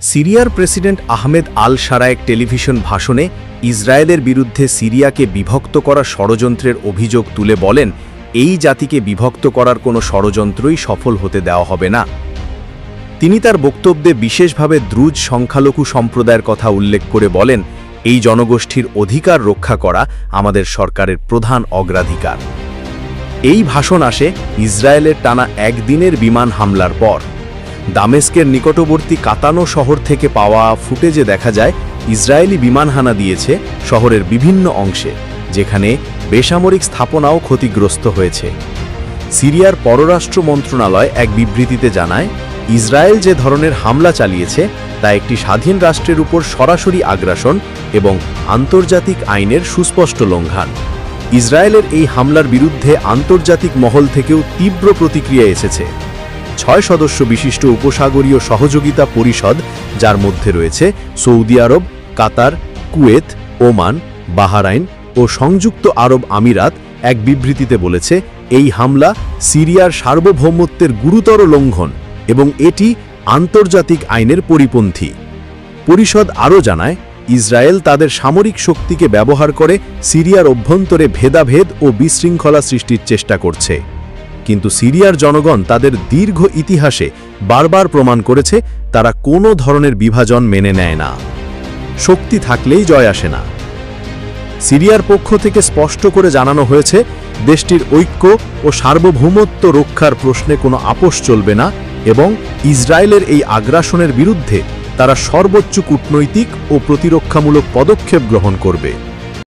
সিরিয়ার president Ahmed al Sharaa television ভাষণে ইসরায়েলের বিরুদ্ধে সিরিয়াকে বিভক্ত করা ষড়যন্ত্রের অভিযোগ তুলে বলেন, এই জাতিকে বিভক্ত করার কোনো ষড়যন্ত্রই সফল হতে দেওয়া হবে না। তিনি তার বক্তব্যে বিশেষভাবে দ্রুজ সংখ্যালঘু সম্প্রদায়ের কথা উল্লেখ করে বলেন, এই জনগোষ্ঠীর অধিকার রক্ষা করা আমাদের সরকারের প্রধান অগ্রাধিকার। এই ভাষণ আসে ইসরায়েলের টানা একদিনের বিমান হামলার পর। দামেস্কের নিকটবর্তী কাতানো শহর থেকে পাওয়া ফুটেজে দেখা যায়, ইসরায়েলি বিমান হানা দিয়েছে শহরের বিভিন্ন অংশে, যেখানে বেসামরিক স্থাপনাও ক্ষতিগ্রস্ত হয়েছে। সিরিয়ার পররাষ্ট্র মন্ত্রণালয় এক বিবৃতিতে জানায়, ইসরায়েল যে ধরনের হামলা চালিয়েছে, তা একটি স্বাধীন রাষ্ট্রের উপর সরাসরি আগ্রাসন এবং আন্তর্জাতিক আইনের সুস্পষ্ট লঙ্ঘন। ইসরায়েলের এই হামলার বিরুদ্ধে আন্তর্জাতিক মহল থেকেও তীব্র প্রতিক্রিয়া এসেছে। ছয় সদস্য বিশিষ্ট উপসাগরীয় সহযোগিতা পরিষদ, যার মধ্যে রয়েছে Saudi Arab, Qatar, Kuwait, Oman, Bahrain ও সংযুক্ত আরব আমিরাত, এক বিবৃতিতে বলেছে, এই হামলা সিরিয়ার সার্বভৌমত্বের গুরুতর লঙ্ঘন এবং এটি আন্তর্জাতিক আইনের পরিপন্থী। পরিষদ আরও জানায়, ইসরায়েল তাদের সামরিক শক্তিকে ব্যবহার করে সিরিয়ার অভ্যন্তরে ভেদাভেদ ও বিশৃঙ্খলা সৃষ্টির চেষ্টা করছে। কিন্তু সিরিয়ার জনগণ তাদের দীর্ঘ ইতিহাসে বারবার প্রমাণ করেছে, তারা কোনো ধরনের বিভাজন মেনে নেয় না। শক্তি থাকলেই জয় আসে না। সিরিয়ার পক্ষ থেকে স্পষ্ট করে জানানো হয়েছে, দেশটির ঐক্য ও সার্বভৌমত্ব রক্ষার প্রশ্নে কোনো আপোষ চলবে না এবং ইসরায়েলের এই আগ্রাসনের বিরুদ্ধে তারা সর্বোচ্চ কূটনৈতিক ও প্রতিরক্ষামূলক পদক্ষেপ গ্রহণ করবে।